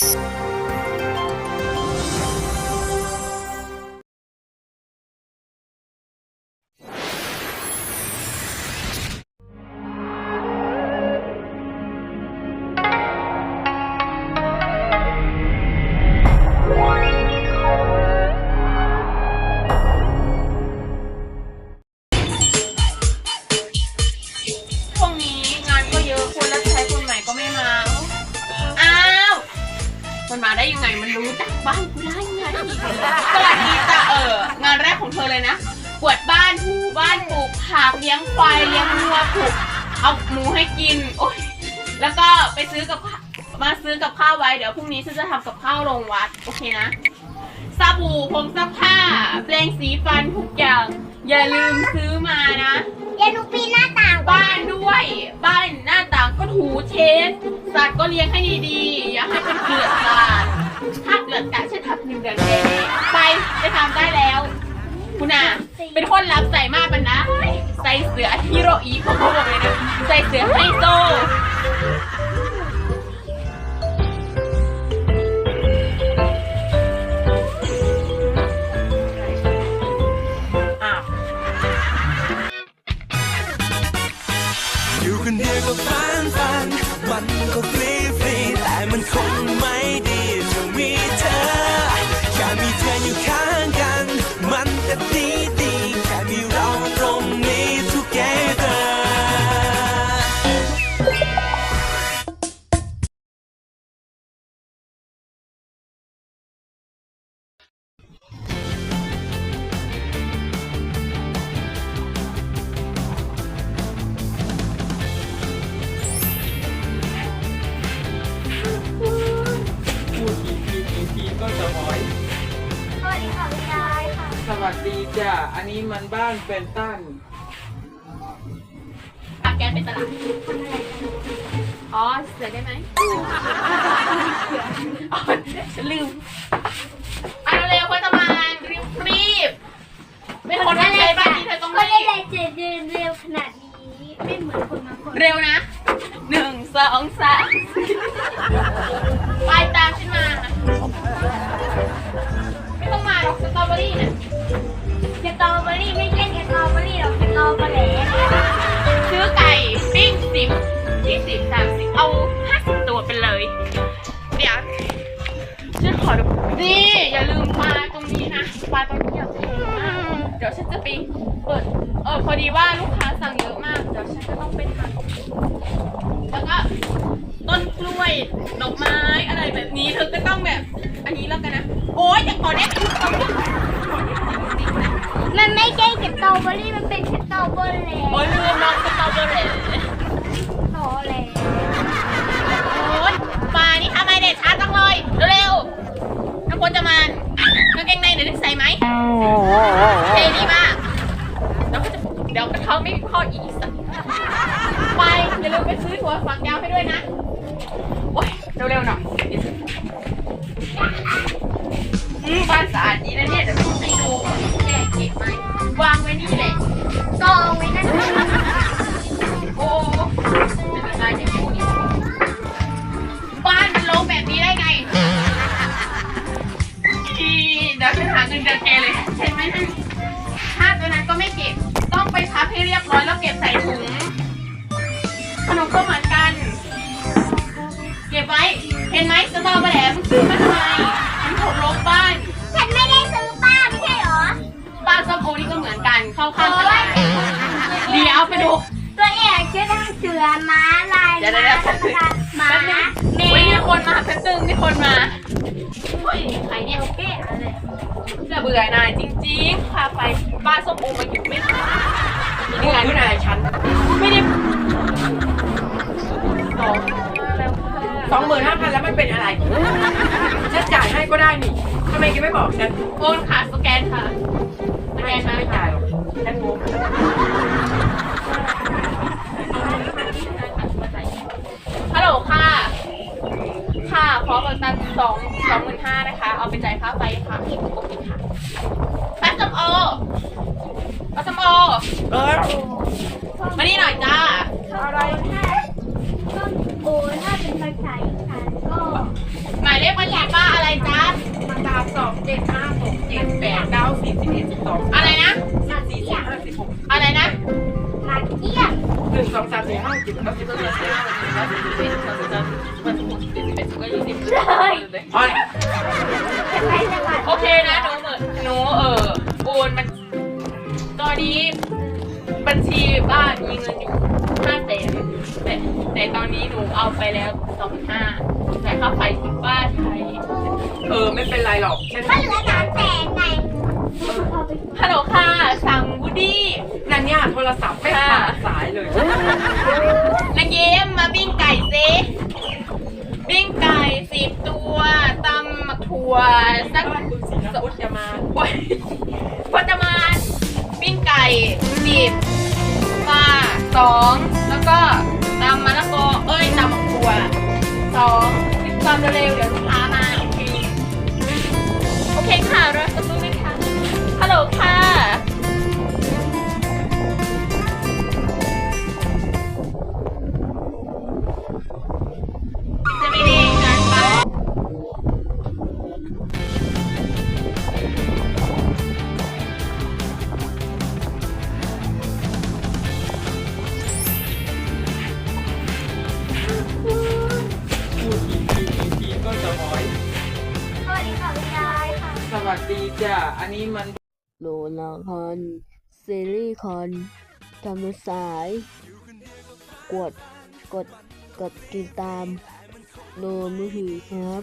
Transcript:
ช่ มาได้ยังไงมันรู้จักบ้านกูได้ยังไงสวัสดีจ้ะเอองานแรกของเธอเลยนะกวดบ้านถูบ้านปลูกผักเลี้ยงควายเลี้ยงวัวปลูกเอาหมูให้กินโอ๊ยแล้วก็ไปซื้อกับข้าวมาซื้อกับข้าวไว้เดี๋ยวพรุ่งนี้ฉันจะทำกับข้าวลงวัดโอเคนะสบู่ผงซักผ้าแปรงสีฟันทุกอย่าง อย่าลืมซื้อมานะ เดี๋ยวหนูปีนหน้าต่างบ้านด้วย บ้านหน้าต่างก็ถูเช็ดสัตว์ก็เลี้ยงให้ดีๆ อย่าให้มันเกลือดกาดถ้าเกลือดกาดฉันทำหนึ่งเดือนเองไปไปทำได้แล้ว คุณอาเป็นคนรับใส่มากปันนะ ใส่เสือฮิโรอีเขาบอกเลยนะ ใส่เสือไฮโซ ดีจ้ะ อันนี้มันบ้านเป็นตั้นอาแกไปตลาด อ๋อเสือได้ไหมอ๋อฉันลืมอะเร็วๆก็จะมารีบรีบเป็นคนรับใช้บ้านนี้เธอต้องก็รีได้บ เลยเจเดินเร็วขนาดนี้ ไม่เหมือนคนบางคน เร็วนะหนึ่งสองสาม ฉันขอดูนี่อย่าลืมปลาตรงนี้นะปลาตรงนี้อย่าแพงมากเดี๋ยวฉันจะไปเปิดเออพอดีว่าลูกค้าสั่งเยอะมากเดี๋ยวฉันจะต้องไปทำแล้วก็ต้นกล้วยดอกไม้อะไรแบบนี้เธอก็ต้องแบบ อันนี้แล้วกันนะ โอ๊ยอย่าขอได้ทุกคนขอได้จริงๆนะมันไม่ใช่สตรอเบอรี่มันเป็นสตรอเบอร์แหลโอ๊ยลืมน้องสตรอเบอรี่โอีสักไปอย่าลืมไปซื้อถั่วฝักยาวให้ด้วยนะ โอ๊ยเร็วๆหน่อยอืมบ้านสะอาดดีนะเนี่ยเดี๋ยวพี่ให้ดูแกเก็บไหมวางไว้นี่แหละกองไว้นั่นโอ้จะเป็นอะไรที่พูดอีกบ้านมันลงแบบนี้ได้ไงอีเดี๋ยวฉันหาเงินเดือนแกเลยใช่ไหมถ้าตัวนั้น พับให้เรียบร้อยแล้วเก็บใส่ถุง ขนมก็เหมือนกัน เก็บไว้ เห็นไหมสตอเบอร์แหลมงซื้อมาทำไมมันถกลงบ้านฉันไม่ได้ซื้อป้าไม่ใช่เหรอบ้านส้มโอนี่ก็เหมือนกันเข้าข้างกันเลยเดี๋ยวไปดู ตัวเองชื่อทั้งเสือม้าลายเดี๋ยวเดี๋ยวเดี๋ยวม้าแป๊บนึงแมเฮ้ยมีวคนมาแป๊บนึงมีคนมาเฮ้ยใครเนี่ยแก้อะไรจะเบื่อนายจริงๆพาไปบ้านส้มโอมาอยู่ไม่ได้ นี่ไงคุณนายฉัน ไม่ได้สองสองหมื่นห้าพันแล้วมันเป็นอะไร ฉันจ่ายให้ก็ได้นี่ทำไมแกไม่บอกฉันโอนค่ะสแกนค่ะสแกไม่นฉันมาไม่จ่ายหรอกฉันงงฮัลโหลค่ะ ค่ะขอเบิกตังสองสองหมื่นห้านะคะ เอาไปจ่ายค่าไฟค่ะโอเคค่ะแป๊บส้มโอ แป๊บส้มโอเออมานี่หน่อยจ้า อะไรถ้าต้นโอถ้าเป็นภาษาอีสานก็หมายเลขอะไรจ๊ะมาตาสองเจ็ดห้าหกเจ็ดแปดเก้าสิบสิบเอ็ดสิบสองอะไรนะสิบสี่สิบห้าสิบหกอะไรนะมาเกี้ยหนึ่งสองสามสี่ห้าสิบเก้าสิบสิบเอ็ดสิบสองสิบสามสิบสี่สิบห้าสิบหกสิบเจ็ดสิบแปดสิบเก้ายี่สิบพอแล้วจะไปจังหวัดโอเคนะหนูเหมือนหนู นนี้บัญชีบ้านมีเงินอยู่ห้าแสนแต่แต่ตอนนี้หนูเอาไปแล้วสองห้าแต่ค่าไฟที่บ้านใช้เออไม่เป็นไรหรอกฉันเหลือสามแสนไงฮัลโหลค่ะสั่งวูดดี้นั่นเนี่ยโทรศัพท์ไม่ขาดสายเลยนางเยิ้มมาปิ้งไก่ซิปิ้งไก่สิบตัวตำมักถั่วสักคุณศรีนพจน์จะมา สิบปลาสองแล้วก็ตำมะละกอเอ้ยตำหมักรูดสองรีบทำเร็วเดี๋ยว สดีจ้ะ อันนี้มันโลละคอนซีรีส์คอนทำสาย กด กด กดติดตามโลมือถือครับ